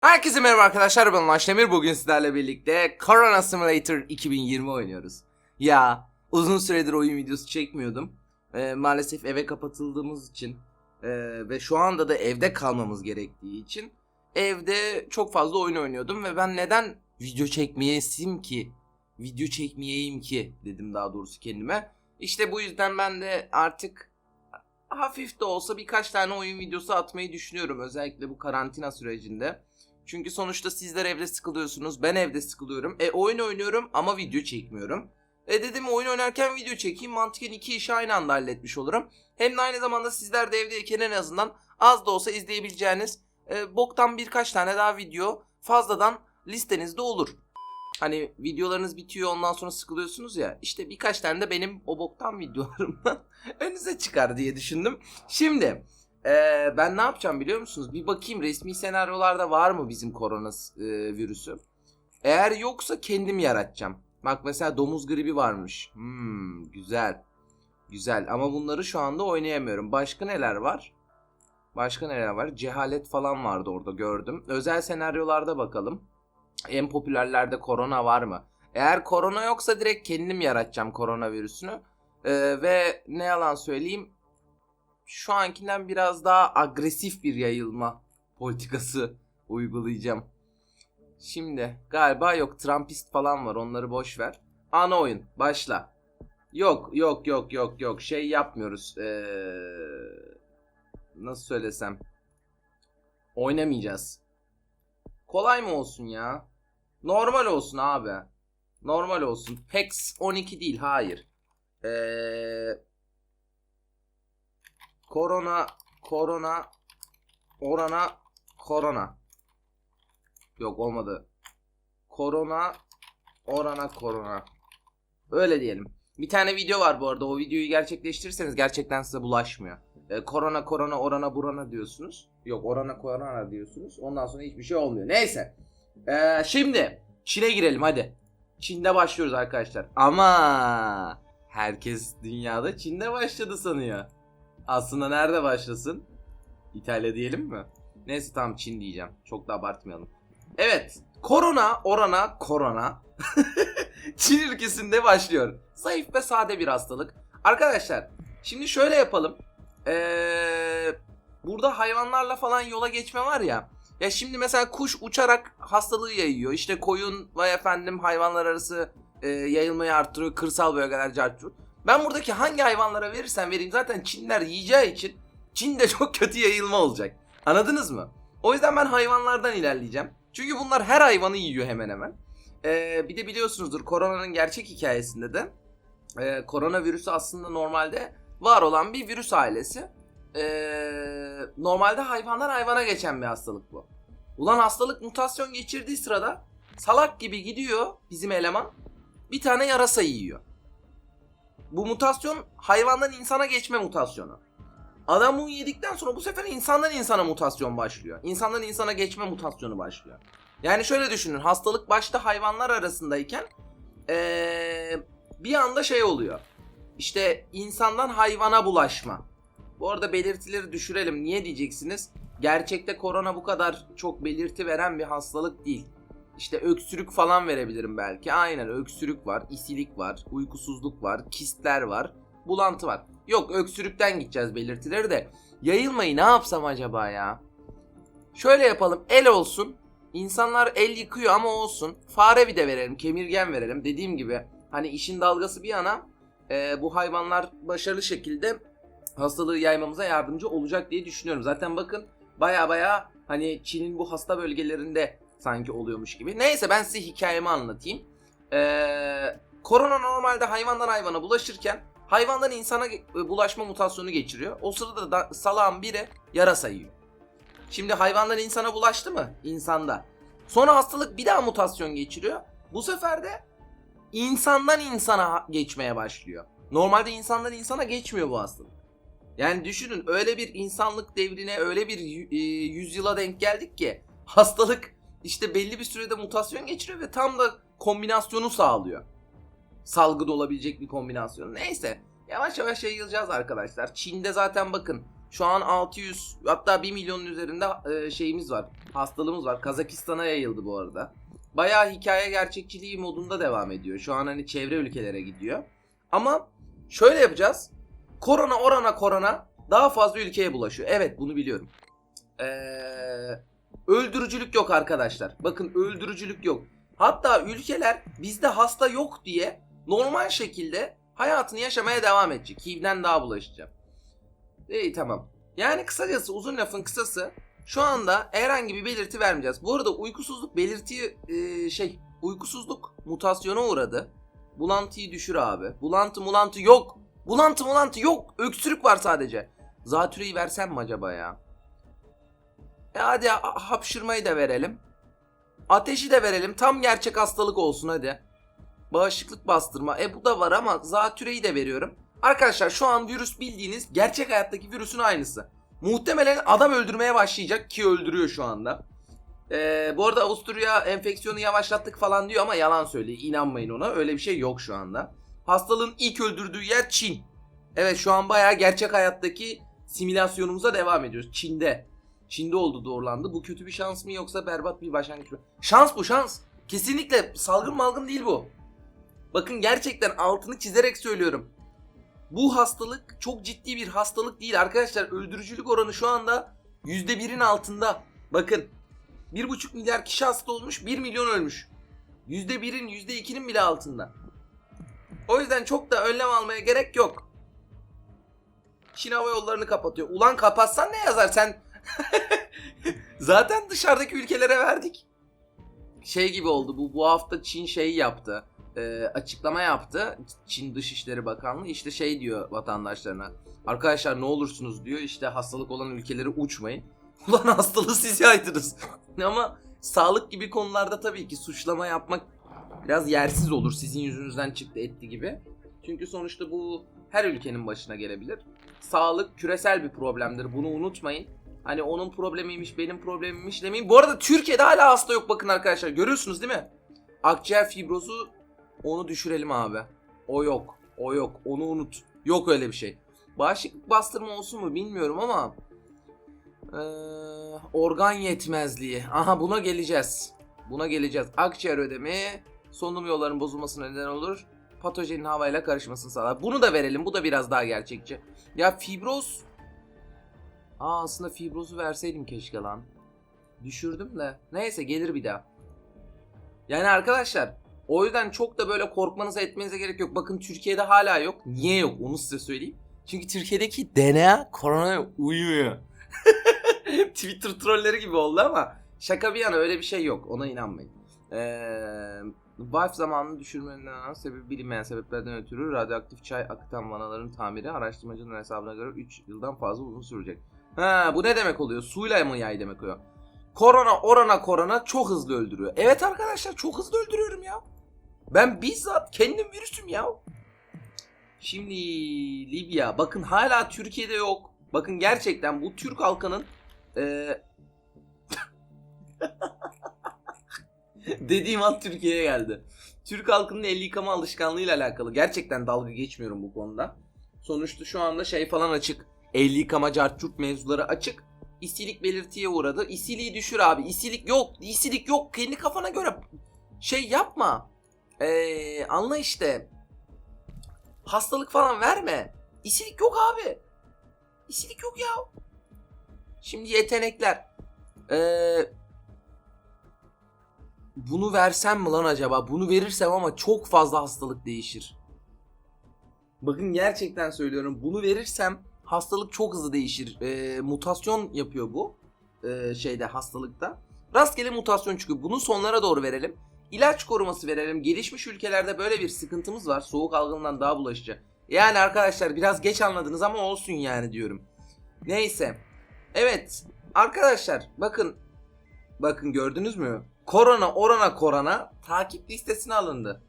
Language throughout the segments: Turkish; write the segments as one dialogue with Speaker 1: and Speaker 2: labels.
Speaker 1: Herkese merhaba arkadaşlar ben Ulaş Demir. Bugün sizlerle birlikte Corona Simulator 2020 oynuyoruz. Ya uzun süredir oyun videosu çekmiyordum. Ee, maalesef eve kapatıldığımız için ee, ve şu anda da evde kalmamız gerektiği için evde çok fazla oyun oynuyordum ve ben neden video çekmeyesim ki video çekmeyeyim ki dedim daha doğrusu kendime. İşte bu yüzden ben de artık hafif de olsa birkaç tane oyun videosu atmayı düşünüyorum özellikle bu karantina sürecinde. Çünkü sonuçta sizler evde sıkılıyorsunuz. Ben evde sıkılıyorum. E oyun oynuyorum ama video çekmiyorum. E dedim oyun oynarken video çekeyim. Mantıken iki işi aynı anda halletmiş olurum. Hem de aynı zamanda sizler de evdeyken en azından az da olsa izleyebileceğiniz e, boktan birkaç tane daha video fazladan listenizde olur. Hani videolarınız bitiyor ondan sonra sıkılıyorsunuz ya. İşte birkaç tane de benim o boktan videolarımdan önünüze çıkar diye düşündüm. Şimdi ee, ben ne yapacağım biliyor musunuz? Bir bakayım resmi senaryolarda var mı bizim korona e, virüsü. Eğer yoksa kendim yaratacağım. Bak mesela domuz gribi varmış. Hmm, güzel. Güzel ama bunları şu anda oynayamıyorum. Başka neler var? Başka neler var? Cehalet falan vardı orada gördüm. Özel senaryolarda bakalım. En popülerlerde korona var mı? Eğer korona yoksa direkt kendim yaratacağım koronavirüsünü. Ee, ve ne yalan söyleyeyim şu ankinden biraz daha agresif bir yayılma politikası uygulayacağım. Şimdi galiba yok Trumpist falan var onları boş ver. Ana oyun başla. Yok yok yok yok yok şey yapmıyoruz. Ee, nasıl söylesem. Oynamayacağız. Kolay mı olsun ya? Normal olsun abi. Normal olsun. PEX 12 değil hayır. Eee Korona, korona, orana, korona. Yok olmadı. Korona, orana, korona. Öyle diyelim. Bir tane video var bu arada. O videoyu gerçekleştirirseniz gerçekten size bulaşmıyor. Ee, korona, korona, orana, burana diyorsunuz. Yok orana, korona diyorsunuz. Ondan sonra hiçbir şey olmuyor. Neyse. Ee, şimdi Çin'e girelim hadi. Çin'de başlıyoruz arkadaşlar. Ama herkes dünyada Çin'de başladı sanıyor. Aslında nerede başlasın? İtalya diyelim mi? Neyse tamam Çin diyeceğim. Çok da abartmayalım. Evet. Korona, orana, korona. Çin ülkesinde başlıyor. Zayıf ve sade bir hastalık. Arkadaşlar şimdi şöyle yapalım. Ee, burada hayvanlarla falan yola geçme var ya. Ya şimdi mesela kuş uçarak hastalığı yayıyor. İşte koyun ve efendim hayvanlar arası e, yayılmayı arttırıyor. Kırsal bölgeler cartçut. Ben buradaki hangi hayvanlara verirsem vereyim zaten Çinler yiyeceği için Çin'de çok kötü yayılma olacak. Anladınız mı? O yüzden ben hayvanlardan ilerleyeceğim. Çünkü bunlar her hayvanı yiyor hemen hemen. Ee, bir de biliyorsunuzdur koronanın gerçek hikayesinde de e, koronavirüsü aslında normalde var olan bir virüs ailesi. Ee, normalde hayvanlar hayvana geçen bir hastalık bu. Ulan hastalık mutasyon geçirdiği sırada salak gibi gidiyor bizim eleman bir tane yarasa yiyor. Bu mutasyon hayvandan insana geçme mutasyonu. Adam bunu yedikten sonra bu sefer insandan insana mutasyon başlıyor. İnsandan insana geçme mutasyonu başlıyor. Yani şöyle düşünün hastalık başta hayvanlar arasındayken ee, bir anda şey oluyor. İşte insandan hayvana bulaşma. Bu arada belirtileri düşürelim. Niye diyeceksiniz? Gerçekte korona bu kadar çok belirti veren bir hastalık değil. İşte öksürük falan verebilirim belki. Aynen öksürük var, isilik var, uykusuzluk var, kistler var, bulantı var. Yok öksürükten gideceğiz belirtileri de. Yayılmayı ne yapsam acaba ya? Şöyle yapalım el olsun. İnsanlar el yıkıyor ama olsun. Fare bir de verelim, kemirgen verelim. Dediğim gibi hani işin dalgası bir yana e, bu hayvanlar başarılı şekilde hastalığı yaymamıza yardımcı olacak diye düşünüyorum. Zaten bakın baya baya hani Çin'in bu hasta bölgelerinde sanki oluyormuş gibi. Neyse ben size hikayemi anlatayım. Ee, korona normalde hayvandan hayvana bulaşırken hayvandan insana ge- bulaşma mutasyonu geçiriyor. O sırada da salağın biri yarasa yiyor. Şimdi hayvandan insana bulaştı mı? İnsanda. Sonra hastalık bir daha mutasyon geçiriyor. Bu sefer de insandan insana geçmeye başlıyor. Normalde insandan insana geçmiyor bu hastalık. Yani düşünün öyle bir insanlık devrine öyle bir e, yüzyıla denk geldik ki hastalık işte belli bir sürede mutasyon geçiriyor ve tam da kombinasyonu sağlıyor. Salgın olabilecek bir kombinasyon. Neyse yavaş yavaş yayılacağız arkadaşlar. Çin'de zaten bakın şu an 600 hatta 1 milyonun üzerinde e, şeyimiz var. hastalığımız var. Kazakistan'a yayıldı bu arada. Bayağı hikaye gerçekçiliği modunda devam ediyor. Şu an hani çevre ülkelere gidiyor. Ama şöyle yapacağız. Korona orana korona daha fazla ülkeye bulaşıyor. Evet bunu biliyorum. Ee, öldürücülük yok arkadaşlar. Bakın öldürücülük yok. Hatta ülkeler bizde hasta yok diye normal şekilde hayatını yaşamaya devam edecek. HIV'den daha bulaşacak. İyi tamam. Yani kısacası uzun lafın kısası şu anda herhangi bir belirti vermeyeceğiz. Bu arada uykusuzluk belirtiyi e, şey uykusuzluk mutasyona uğradı. Bulantıyı düşür abi. Bulantı mulantı yok. Bulantı mulantı yok. Öksürük var sadece. Zatüreyi versem mi acaba ya? E hadi ha- hapşırmayı da verelim. Ateşi de verelim. Tam gerçek hastalık olsun hadi. Bağışıklık bastırma. E bu da var ama zatüreyi de veriyorum. Arkadaşlar şu an virüs bildiğiniz gerçek hayattaki virüsün aynısı. Muhtemelen adam öldürmeye başlayacak ki öldürüyor şu anda. Ee, bu arada Avusturya enfeksiyonu yavaşlattık falan diyor ama yalan söylüyor. İnanmayın ona. Öyle bir şey yok şu anda. Hastalığın ilk öldürdüğü yer Çin. Evet şu an bayağı gerçek hayattaki simülasyonumuza devam ediyoruz. Çin'de. Çin'de oldu doğrulandı. Bu kötü bir şans mı yoksa berbat bir başlangıç mı? Şans bu şans. Kesinlikle salgın malgın değil bu. Bakın gerçekten altını çizerek söylüyorum. Bu hastalık çok ciddi bir hastalık değil arkadaşlar. Öldürücülük oranı şu anda %1'in altında. Bakın 1,5 milyar kişi hasta olmuş 1 milyon ölmüş. %1'in %2'nin bile altında. O yüzden çok da önlem almaya gerek yok. Çin hava yollarını kapatıyor. Ulan kapatsan ne yazar sen? Zaten dışarıdaki ülkelere verdik. Şey gibi oldu bu bu hafta Çin şey yaptı e, açıklama yaptı. Çin Dışişleri Bakanlığı işte şey diyor vatandaşlarına. Arkadaşlar ne olursunuz diyor işte hastalık olan ülkelere uçmayın. Ulan hastalığı siz yaydınız. Ama sağlık gibi konularda tabii ki suçlama yapmak biraz yersiz olur. Sizin yüzünüzden çıktı etti gibi. Çünkü sonuçta bu her ülkenin başına gelebilir. Sağlık küresel bir problemdir. Bunu unutmayın. Hani onun problemiymiş, benim problemimmiş demeyin. Bu arada Türkiye'de hala hasta yok bakın arkadaşlar. Görüyorsunuz değil mi? Akciğer fibrozu onu düşürelim abi. O yok. O yok. Onu unut. Yok öyle bir şey. Bağışıklık bastırma olsun mu bilmiyorum ama eee, organ yetmezliği. Aha buna geleceğiz. Buna geleceğiz. Akciğer ödemi solunum yollarının bozulmasına neden olur. Patojenin havayla karışmasını sağlar. Bunu da verelim. Bu da biraz daha gerçekçi. Ya fibroz Aa aslında fibrozu verseydim keşke lan. Düşürdüm de. Neyse gelir bir daha. Yani arkadaşlar o yüzden çok da böyle korkmanıza etmenize gerek yok. Bakın Türkiye'de hala yok. Niye yok onu size söyleyeyim. Çünkü Türkiye'deki DNA koronaya uyuyor. Twitter trolleri gibi oldu ama şaka bir yana öyle bir şey yok. Ona inanmayın. Ee, Valve zamanını düşürmenin sebebi bilinmeyen sebeplerden ötürü radyoaktif çay akıtan vanaların tamiri araştırmacının hesabına göre 3 yıldan fazla uzun sürecek. Ha, bu ne demek oluyor? Suyla mı yay demek oluyor? Korona orana korona çok hızlı öldürüyor. Evet arkadaşlar çok hızlı öldürüyorum ya. Ben bizzat kendim virüsüm ya. Şimdi Libya. Bakın hala Türkiye'de yok. Bakın gerçekten bu Türk halkının eee dediğim an Türkiye'ye geldi. Türk halkının el yıkama alışkanlığıyla alakalı. Gerçekten dalga geçmiyorum bu konuda. Sonuçta şu anda şey falan açık. El yıkama cartçurt mevzuları açık. İsilik belirtiye uğradı. İsiliği düşür abi. İsilik yok. İsilik yok. Kendi kafana göre şey yapma. Ee, anla işte. Hastalık falan verme. İsilik yok abi. İsilik yok ya. Şimdi yetenekler. Ee, bunu versem mi lan acaba? Bunu verirsem ama çok fazla hastalık değişir. Bakın gerçekten söylüyorum. Bunu verirsem hastalık çok hızlı değişir. Ee, mutasyon yapıyor bu. Ee, şeyde hastalıkta. Rastgele mutasyon çıkıyor. Bunu sonlara doğru verelim. İlaç koruması verelim. Gelişmiş ülkelerde böyle bir sıkıntımız var. Soğuk algınından daha bulaşıcı. Yani arkadaşlar biraz geç anladınız ama olsun yani diyorum. Neyse. Evet. Arkadaşlar bakın. Bakın gördünüz mü? Korona orana korona takip listesine alındı.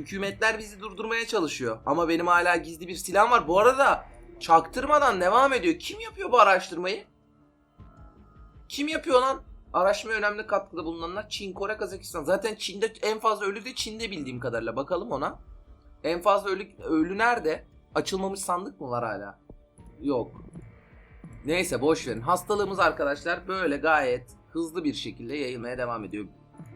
Speaker 1: Hükümetler bizi durdurmaya çalışıyor. Ama benim hala gizli bir silahım var. Bu arada çaktırmadan devam ediyor. Kim yapıyor bu araştırmayı? Kim yapıyor lan? Araştırma önemli katkıda bulunanlar Çin, Kore, Kazakistan. Zaten Çin'de en fazla ölü de Çin'de bildiğim kadarıyla. Bakalım ona. En fazla ölü, ölü nerede? Açılmamış sandık mı var hala? Yok. Neyse boş verin. Hastalığımız arkadaşlar böyle gayet hızlı bir şekilde yayılmaya devam ediyor.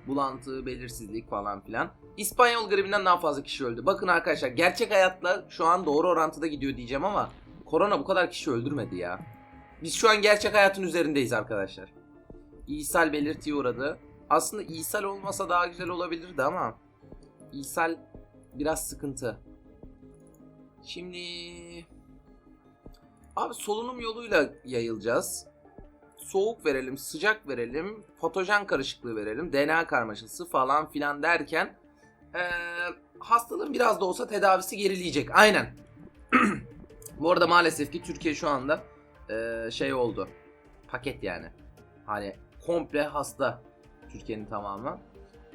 Speaker 1: Bulantı, belirsizlik falan filan. İspanyol gribinden daha fazla kişi öldü. Bakın arkadaşlar gerçek hayatla şu an doğru orantıda gidiyor diyeceğim ama korona bu kadar kişi öldürmedi ya. Biz şu an gerçek hayatın üzerindeyiz arkadaşlar. İshal belirtiye uğradı. Aslında ishal olmasa daha güzel olabilirdi ama ishal biraz sıkıntı. Şimdi abi solunum yoluyla yayılacağız. Soğuk verelim, sıcak verelim, patojen karışıklığı verelim, DNA karmaşası falan filan derken eee, hastalığın biraz da olsa tedavisi gerileyecek. Aynen. Bu arada maalesef ki Türkiye şu anda eee, şey oldu. Paket yani. Hani komple hasta Türkiye'nin tamamı.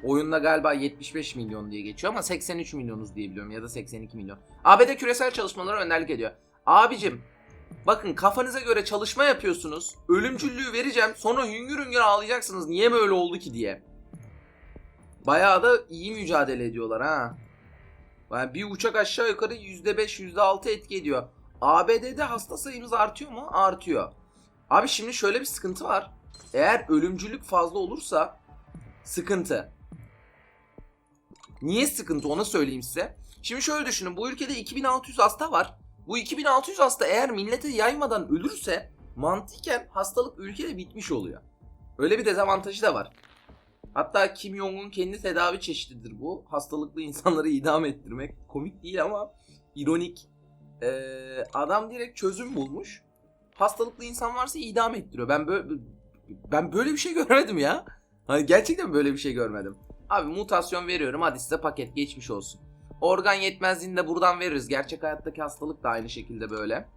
Speaker 1: Oyunda galiba 75 milyon diye geçiyor ama 83 milyonuz diye biliyorum ya da 82 milyon. ABD küresel çalışmalara önderlik ediyor. Abicim bakın kafanıza göre çalışma yapıyorsunuz. Ölümcüllüğü vereceğim sonra hüngür hüngür ağlayacaksınız. Niye böyle oldu ki diye. Bayağı da iyi mücadele ediyorlar ha. Yani bir uçak aşağı yukarı %5 %6 etki ediyor. ABD'de hasta sayımız artıyor mu? Artıyor. Abi şimdi şöyle bir sıkıntı var. Eğer ölümcülük fazla olursa sıkıntı. Niye sıkıntı onu söyleyeyim size. Şimdi şöyle düşünün bu ülkede 2600 hasta var. Bu 2600 hasta eğer millete yaymadan ölürse mantıken hastalık ülkede bitmiş oluyor. Öyle bir dezavantajı da var. Hatta Kim Jong-un kendi tedavi çeşididir bu. Hastalıklı insanları idam ettirmek. Komik değil ama ironik. Ee, adam direkt çözüm bulmuş. Hastalıklı insan varsa idam ettiriyor. Ben böyle ben böyle bir şey görmedim ya. Hani gerçekten böyle bir şey görmedim. Abi mutasyon veriyorum hadi size paket geçmiş olsun. Organ yetmezliğini de buradan veririz. Gerçek hayattaki hastalık da aynı şekilde böyle.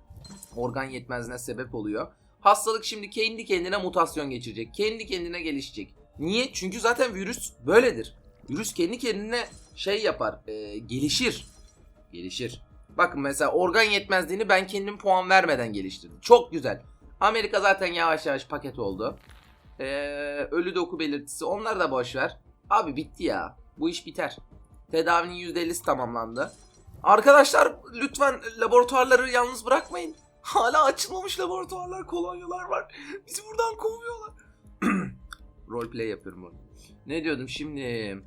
Speaker 1: Organ yetmezliğine sebep oluyor. Hastalık şimdi kendi kendine mutasyon geçirecek. Kendi kendine gelişecek. Niye? Çünkü zaten virüs böyledir. Virüs kendi kendine şey yapar. e, gelişir. Gelişir. Bakın mesela organ yetmezliğini ben kendim puan vermeden geliştirdim. Çok güzel. Amerika zaten yavaş yavaş paket oldu. Ee, ölü doku belirtisi onlar da boş ver. Abi bitti ya. Bu iş biter. Tedavinin %50'si tamamlandı. Arkadaşlar lütfen laboratuvarları yalnız bırakmayın. Hala açılmamış laboratuvarlar, kolonyalar var. Bizi buradan kovuyorlar. Roleplay yapıyorum orada. Ne diyordum şimdi?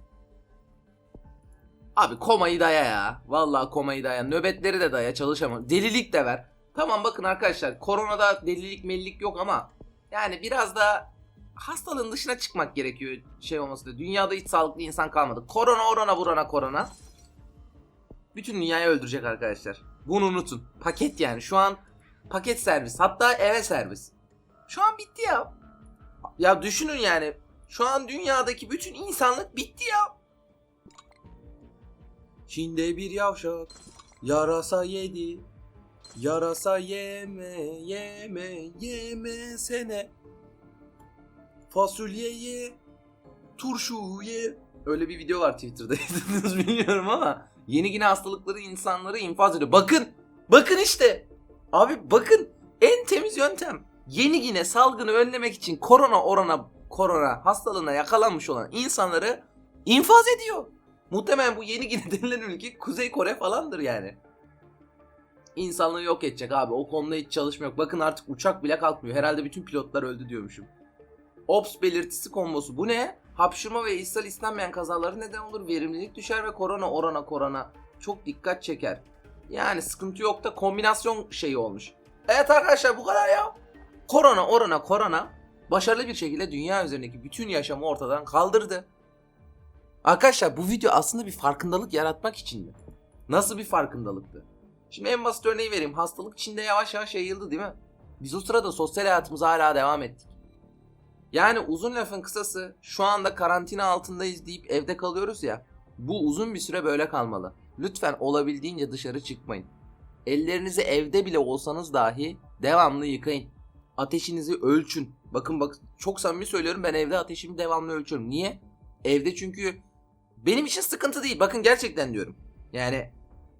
Speaker 1: Abi komayı daya ya. Vallahi komayı daya. Nöbetleri de daya çalışamam. Delilik de ver. Tamam bakın arkadaşlar koronada delilik mellik yok ama yani biraz da hastalığın dışına çıkmak gerekiyor şey olması da. Dünyada hiç sağlıklı insan kalmadı. Korona orana burana korona. Bütün dünyayı öldürecek arkadaşlar. Bunu unutun. Paket yani şu an paket servis. Hatta eve servis. Şu an bitti ya. Ya düşünün yani. Şu an dünyadaki bütün insanlık bitti ya. Çin'de bir yavşak yarasa yedi. Yarasa yeme yeme yeme sene. Fasulye ye. Turşu ye. Öyle bir video var Twitter'da izlediniz bilmiyorum ama yeni yine hastalıkları insanları infaz ediyor. Bakın. Bakın işte. Abi bakın. En temiz yöntem. Yeni yine salgını önlemek için korona orana korona hastalığına yakalanmış olan insanları infaz ediyor. Muhtemelen bu yeni Gine denilen ülke Kuzey Kore falandır yani. İnsanlığı yok edecek abi. O konuda hiç çalışma yok. Bakın artık uçak bile kalkmıyor. Herhalde bütün pilotlar öldü diyormuşum. Ops belirtisi kombosu. Bu ne? Hapşırma ve ishal istenmeyen kazaları neden olur. Verimlilik düşer ve korona orana korona. Çok dikkat çeker. Yani sıkıntı yok da kombinasyon şeyi olmuş. Evet arkadaşlar bu kadar ya. Korona orana korona başarılı bir şekilde dünya üzerindeki bütün yaşamı ortadan kaldırdı. Arkadaşlar bu video aslında bir farkındalık yaratmak içindi. Nasıl bir farkındalıktı? Şimdi en basit örneği vereyim. Hastalık Çin'de yavaş yavaş yayıldı değil mi? Biz o sırada sosyal hayatımıza hala devam ettik. Yani uzun lafın kısası şu anda karantina altındayız deyip evde kalıyoruz ya. Bu uzun bir süre böyle kalmalı. Lütfen olabildiğince dışarı çıkmayın. Ellerinizi evde bile olsanız dahi devamlı yıkayın. Ateşinizi ölçün. Bakın bak çok samimi söylüyorum ben evde ateşimi devamlı ölçüyorum. Niye? Evde çünkü benim için sıkıntı değil. Bakın gerçekten diyorum. Yani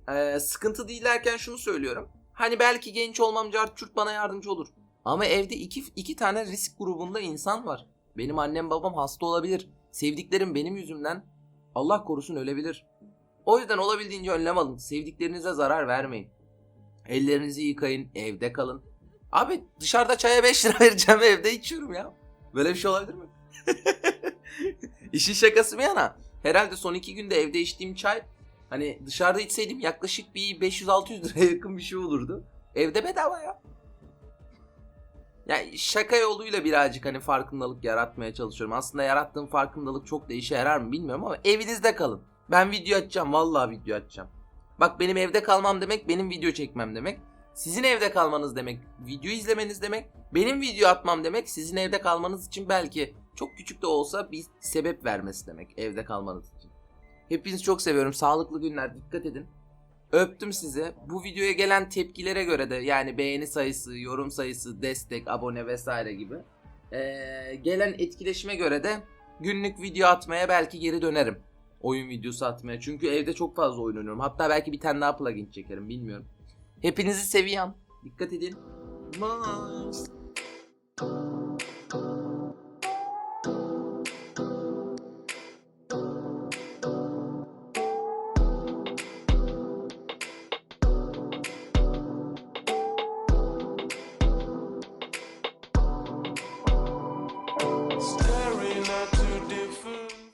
Speaker 1: eee, sıkıntı değil derken şunu söylüyorum. Hani belki genç olmam cart bana yardımcı olur. Ama evde iki, iki tane risk grubunda insan var. Benim annem babam hasta olabilir. Sevdiklerim benim yüzümden Allah korusun ölebilir. O yüzden olabildiğince önlem alın. Sevdiklerinize zarar vermeyin. Ellerinizi yıkayın, evde kalın. Abi dışarıda çaya 5 lira vereceğim evde içiyorum ya. Böyle bir şey olabilir mi? İşin şakası bir yana. Herhalde son iki günde evde içtiğim çay hani dışarıda içseydim yaklaşık bir 500-600 liraya yakın bir şey olurdu. Evde bedava ya. Yani şaka yoluyla birazcık hani farkındalık yaratmaya çalışıyorum. Aslında yarattığım farkındalık çok da işe yarar mı bilmiyorum ama evinizde kalın. Ben video açacağım. Vallahi video açacağım. Bak benim evde kalmam demek benim video çekmem demek. Sizin evde kalmanız demek video izlemeniz demek. Benim video atmam demek sizin evde kalmanız için belki çok küçük de olsa bir sebep vermesi demek evde kalmanız için. Hepinizi çok seviyorum. Sağlıklı günler. Dikkat edin. Öptüm sizi. Bu videoya gelen tepkilere göre de yani beğeni sayısı, yorum sayısı, destek, abone vesaire gibi ee, gelen etkileşime göre de günlük video atmaya belki geri dönerim. Oyun videosu atmaya. Çünkü evde çok fazla oyun oynuyorum. Hatta belki bir tane daha plugin çekerim bilmiyorum. Hepinizi seviyorum. Dikkat edin. Bye.